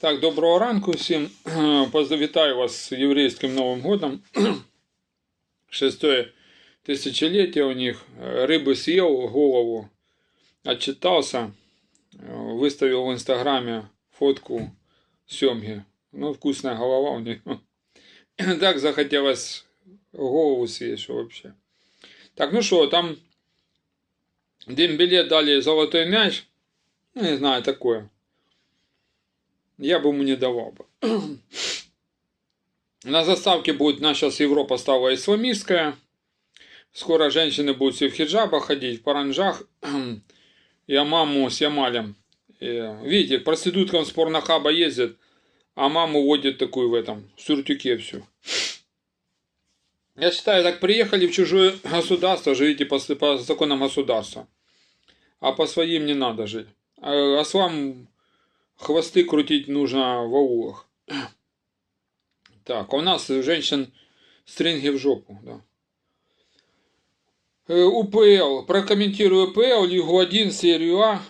Так, доброго ранку всім. Вітаю вас з єврейським Новим годом. Шестое тысячелетие у них. Рыбы съел голову, отчитался, выставил в инстаграме фотку семги. Ну, вкусная голова у них. Так захотелось голову съесть, что вообще. Так, ну что, там Дембеле дали золотой мяч. Ну, не знаю, такое я бы ему не давал бы. На заставке будет наша Европа стала исламистская. Скоро женщины будут все в хиджабах ходить, в паранжах. Я маму с Ямалем. Видите, проституткам с порнохаба ездят, а маму водят такую в этом, в сюртюке всю. Я считаю, так приехали в чужое государство, живите по, по законам государства. А по своим не надо жить. А Аслам хвосты крутить нужно в аулах. Так, а у нас женщин стринги в жопу, да. Э, УПЛ. Прокомментирую УПЛ, Лигу 1, серию А,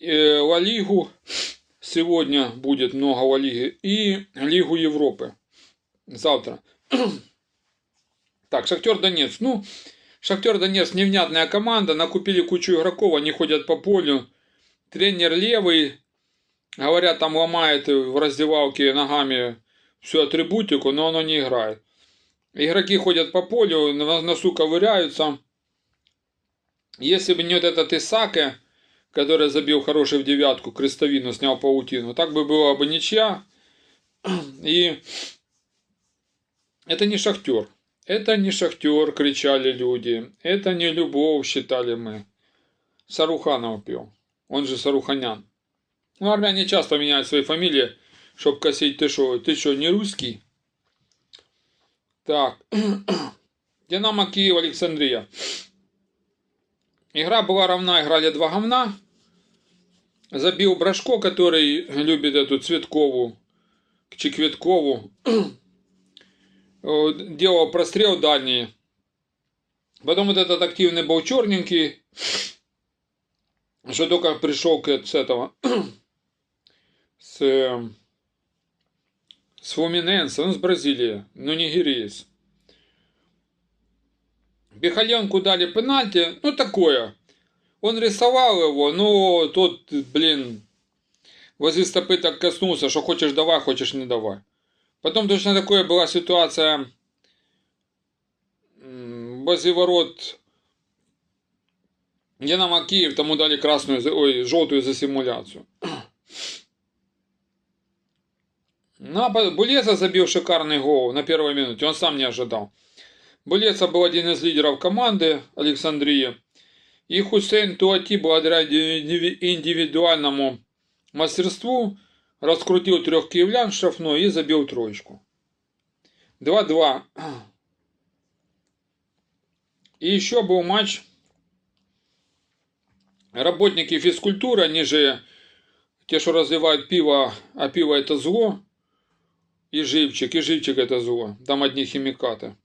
э, Ла Лигу. Сегодня будет много Ла Лиги. И Лигу Европы. Завтра. Так, Шахтер Донецк. Ну, Шахтер Донецк невнятная команда. Накупили кучу игроков, они ходят по полю. Тренер левый, Говорят, там ломает в раздевалке ногами всю атрибутику, но оно не играет. Игроки ходят по полю, на носу ковыряются. Если бы не вот этот Исаке, который забил хороший в девятку, крестовину, снял паутину, так бы было бы ничья. И это не шахтер. Это не шахтер, кричали люди. Это не любовь, считали мы. Саруханов пил. Он же Саруханян. Ну, армяне часто меняют свои фамилии, чтобы косить. Ты что, ты что, не русский? Так. Динамо Киев, Александрия. Игра была равна, играли два говна. Забил Брашко, который любит эту Цветкову, Чекветкову. Делал прострел дальний. Потом вот этот активный был черненький, что только пришел к, с этого с, с Фуминенса, он с Бразилии, но нигериец. Бехаленку дали пенальти, ну такое. Он рисовал его, но тот, блин, возле стопы так коснулся, что хочешь давай, хочешь не давай. Потом точно такое была ситуация возле ворот Динамо Киев, тому дали красную, ой, желтую за симуляцию. Ну, а Булеца забил шикарный гол на первой минуте, он сам не ожидал. Булеца был один из лидеров команды Александрии. И Хусейн Туати, благодаря индивидуальному мастерству, раскрутил трех киевлян в штрафной и забил троечку. 2-2. И еще был матч. Работники физкультуры, они же те, что развивают пиво, а пиво это зло, и живчик, и живчик это зло. Там одни химикаты.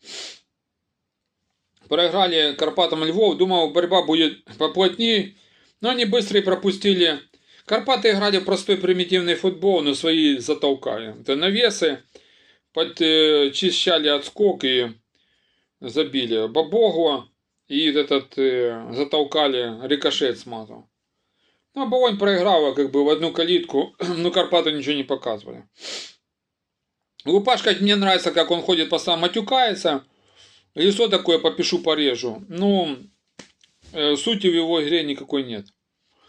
Проиграли Карпатам Львов. Думал, борьба будет поплотнее. Но они быстро пропустили. Карпаты играли в простой примитивный футбол, но свои затолкали. Это навесы. Подчищали отскок и забили. Бабогу и этот затолкали, рикошет смазал. Ну, Оболонь проиграла как бы в одну калитку, но Карпаты ничего не показывали. Лупашка мне нравится, как он ходит по сам матюкается. Лицо такое попишу порежу. Ну, э, сути в его игре никакой нет.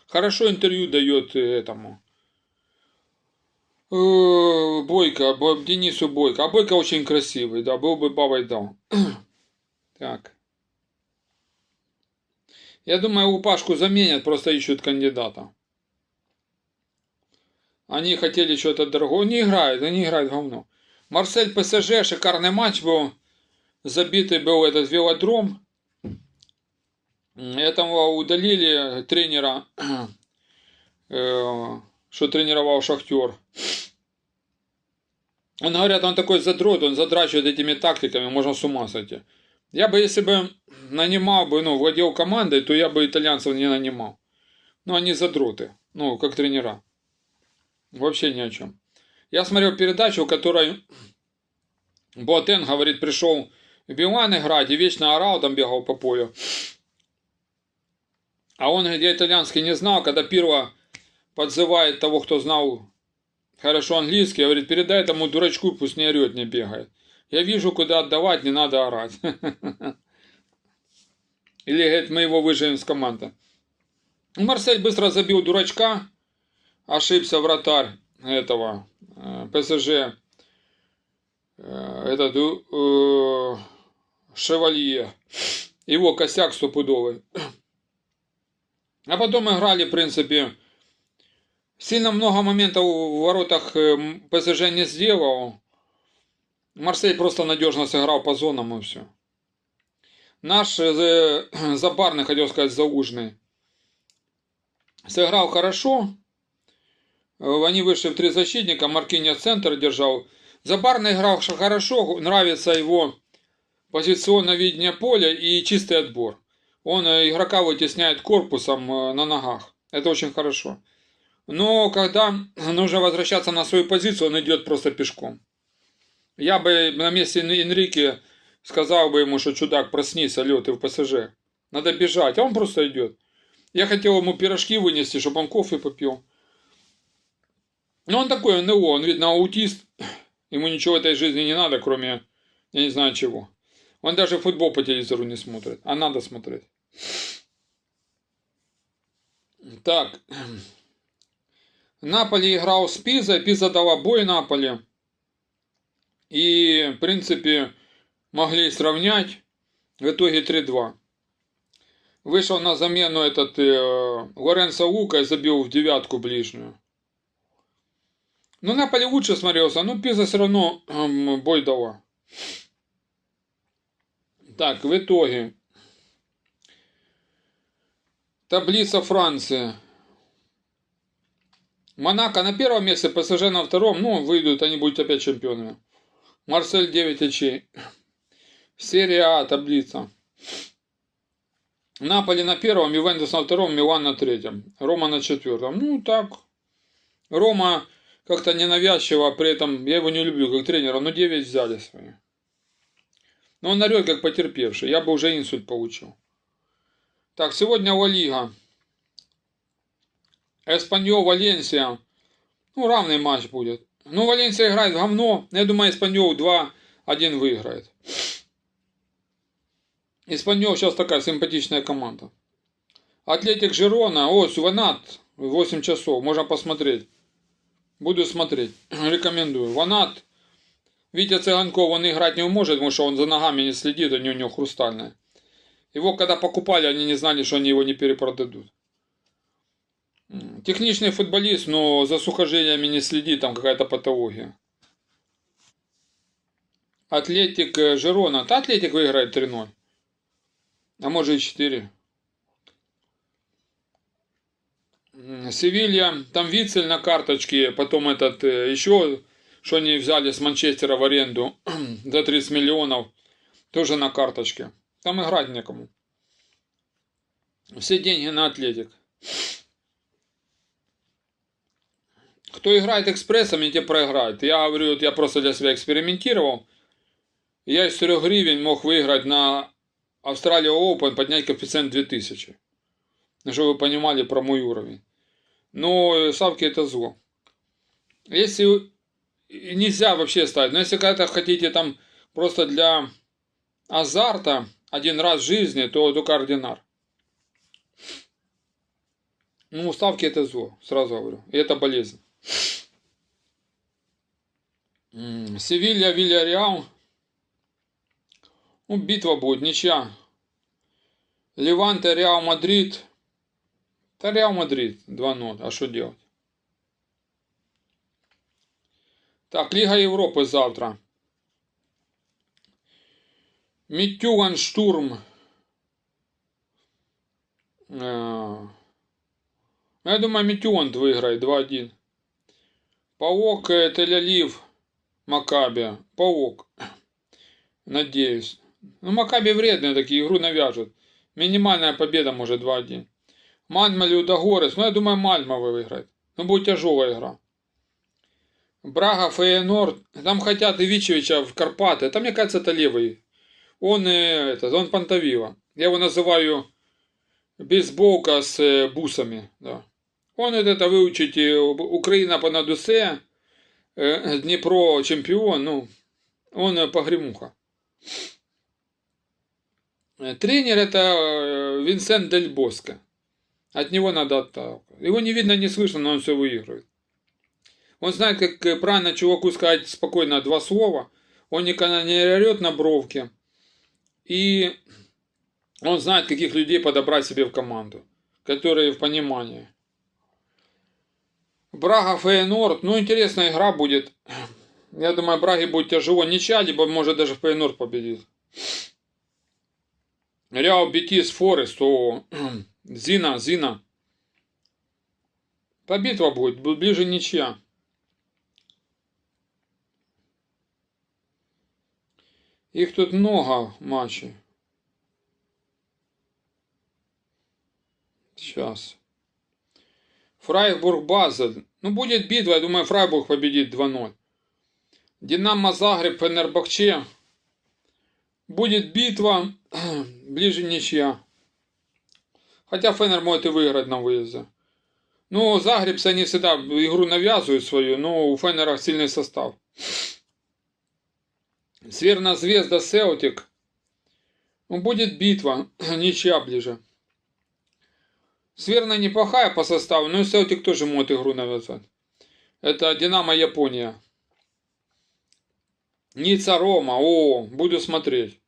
Хорошо интервью дает этому. Э, Бойко, Денису Бойко. А Бойко очень красивый, да, был бы бабой дал. Так. Я думаю, Лупашку заменят, просто ищут кандидата. Они хотели что-то другое. Не играют, они играют говно. Марсель ПСЖ, шикарный матч был. Забитый был этот велодром. Этого удалили тренера, э, что тренировал Шахтер. Он, говорят, он такой задрот, он задрачивает этими тактиками, можно с ума сойти. Я бы, если бы нанимал бы, ну, владел командой, то я бы итальянцев не нанимал. Но они задроты, ну, как тренера. Вообще ни о чем. Я смотрел передачу, в которой Боатен, говорит, пришел в Билан играть и вечно орал, там бегал по полю. А он, где итальянский не знал, когда Пирло подзывает того, кто знал хорошо английский, говорит, передай этому дурачку, пусть не орет, не бегает. Я вижу, куда отдавать, не надо орать. Или, говорит, мы его выживем с команды. Марсель быстро забил дурачка, ошибся вратарь этого э, ПСЖ, э, этот э, Шевалье, его косяк стопудовый. А потом играли, в принципе, сильно много моментов в воротах э, ПСЖ не сделал. Марсель просто надежно сыграл по зонам и все. Наш э, запарный, хотел сказать, заужный, сыграл хорошо. Они вышли в три защитника, Маркиня центр держал. Забарный играл хорошо, нравится его позиционное видение поля и чистый отбор. Он игрока вытесняет корпусом на ногах. Это очень хорошо. Но когда нужно возвращаться на свою позицию, он идет просто пешком. Я бы на месте Энрике сказал бы ему, что чудак, проснись, алло, ты в ПСЖ. Надо бежать, а он просто идет. Я хотел ему пирожки вынести, чтобы он кофе попил. Но он такой НЛО, он, видно, аутист. Ему ничего в этой жизни не надо, кроме, я не знаю чего. Он даже футбол по телевизору не смотрит, а надо смотреть. Так. Наполи играл с Пизой, Пиза дала бой Наполи. И, в принципе, могли сравнять. В итоге 3-2. Вышел на замену этот э, Лоренцо Лука и забил в девятку ближнюю. Ну, Наполи лучше смотрелся, но Пиза все равно э, бой дала. Так, в итоге. Таблица Франции. Монако на первом месте, ПСЖ на втором. Ну, выйдут, они будут опять чемпионами. Марсель 9 очей. Серия А, таблица. Наполи на первом, Ювентус на втором, Милан на третьем. Рома на четвертом. Ну, так. Рома как-то ненавязчиво, при этом я его не люблю как тренера, но 9 взяли свои. Но он орет как потерпевший. Я бы уже инсульт получил. Так, сегодня Ла Лига. Эспаньол, Валенсия. Ну, равный матч будет. Ну, Валенсия играет в говно. Я думаю, Эспаньол 2-1 выиграет. Испаньол сейчас такая симпатичная команда. Атлетик Жирона. О, Суванат. 8 часов. Можно посмотреть. Буду смотреть. Рекомендую. Ванат Витя Цыганков, он играть не может, потому что он за ногами не следит, они у него хрустальные. Его когда покупали, они не знали, что они его не перепродадут. Техничный футболист, но за сухожилиями не следит, там какая-то патология. Атлетик э, Жирона. Та Атлетик выиграет 3-0. А может и 4. Севилья, там Вицель на карточке, потом этот э, еще что они взяли с Манчестера в аренду за 30 миллионов, тоже на карточке. Там играть некому. Все деньги на атлетик. Кто играет экспрессом, те проиграют. Я говорю, вот я просто для себя экспериментировал. Я из 4 гривен мог выиграть на Австралия Open, поднять коэффициент 2000. Чтобы вы понимали про мой уровень. Но ставки это зло. Если нельзя вообще ставить. Но если когда-то хотите там просто для азарта один раз в жизни, то только ординар. Ну, ставки это зло, сразу говорю. И это болезнь. Севилья, Вильяреал. Ну, битва будет, ничья. Леванте, Реал Мадрид. Да Реал Мадрид 2-0. А что делать? Так, Ліга Європи завтра. Мітюган штурм. Е, я думаю, Мітюган выиграет 2-1. Паук Тель-Авив. Макаби. Паук. Надеюсь. Ну, Макаби вредные такие, игру навяжут. Минимальная победа может 2-1. Мальма Людогорец. Ну, я думаю, Мальма выиграет. Ну, будет тяжелая игра. Брага, Фейенорд. Там хотят Ивичевича в Карпаты. Там, мне кажется, это левый. Он, э, это, он Пантавила. Я его называю бейсболка с э, бусами. Да. Он вот это выучить э, Украина по надусе, э, Днепро чемпион, ну, он э, погремуха. Э, тренер это э, Винсент Дель Боско. От него надо отталкивать. Его не видно, не слышно, но он все выигрывает. Он знает, как э, правильно чуваку сказать спокойно два слова. Он никогда не орет на бровке. И он знает, каких людей подобрать себе в команду, которые в понимании. Брага Фейнорд. Ну, интересная игра будет. Я думаю, Браге будет тяжело. Ничья, либо может даже Фейнорд победит. Реал Бетис Форест. О, Зина, Зина. Та битва будет. Ближе ничья. Их тут много матчей. Сейчас. Фрайбург Базель. Ну, будет битва, я думаю, Фрайбург победит 2-0. Динамо Загреб, Фенербахче. Будет битва, ближе ничья. Хотя Фенер может и выиграть на выезде. Ну, Загребцы, они всегда игру навязывают свою, но у Фенера сильный состав. Сверна Звезда Селтик. Ну, будет битва, ничья ближе. Сверна неплохая по составу, но Селтик тоже может игру навязать. Это Динамо Япония. Ницца Рома. О, буду смотреть.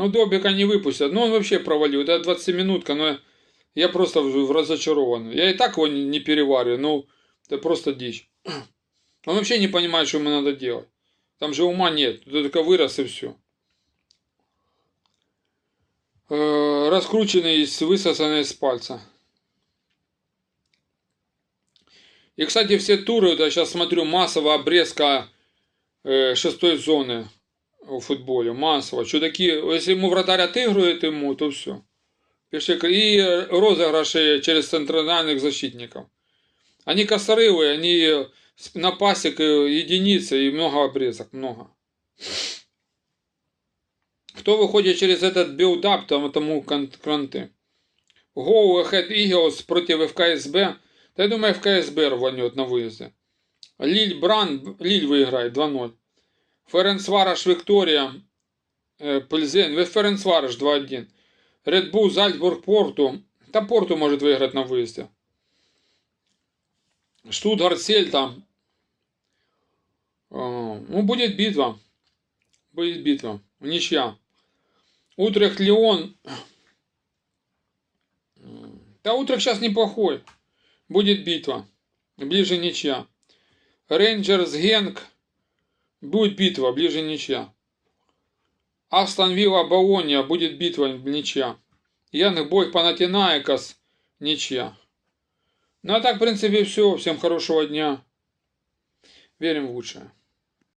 Ну, Добика не выпустят. Ну, он вообще провалил. Это 20 минутка, но я просто разочарован. Я и так его не перевариваю. Ну, это просто дичь. Он вообще не понимает, что ему надо делать. Там же ума нет. Ты только вырос и все. Э, раскрученный, высосанный из пальца. И, кстати, все туры, я сейчас смотрю, массовая обрезка э, шестой зоны в футболе, массово. Чудаки, если ему вратарь отыгрывает ему, то все. И розыгрыши через центральных защитников. Они косорывые, они на пасек единицы и много обрезок, много. Кто выходит через этот билдап, там тому кранты. Go Ahead Eagles против ФКСБ. Да я думаю, ФКСБ рванет на выезде. Лиль Бран, Лиль выиграет 2-0. Ференцвараш Виктория, Пельзен, Ференцвараш 2-1. Редбул Зальцбург Порту. Да Порту может выиграть на выезде. Штутгарт Сельта. Ну, будет битва. Будет битва. Ничья. Утрехт Леон. Да, Утрех сейчас неплохой. Будет битва. Ближе ничья. Рейнджерс Генк. Будет битва. Ближе ничья. Астон Вилла Болония. Будет битва. Ничья. Янг Бой Панатинаикас. Ничья. Ну а так, в принципе, все. Всем хорошего дня. Верим в лучшее.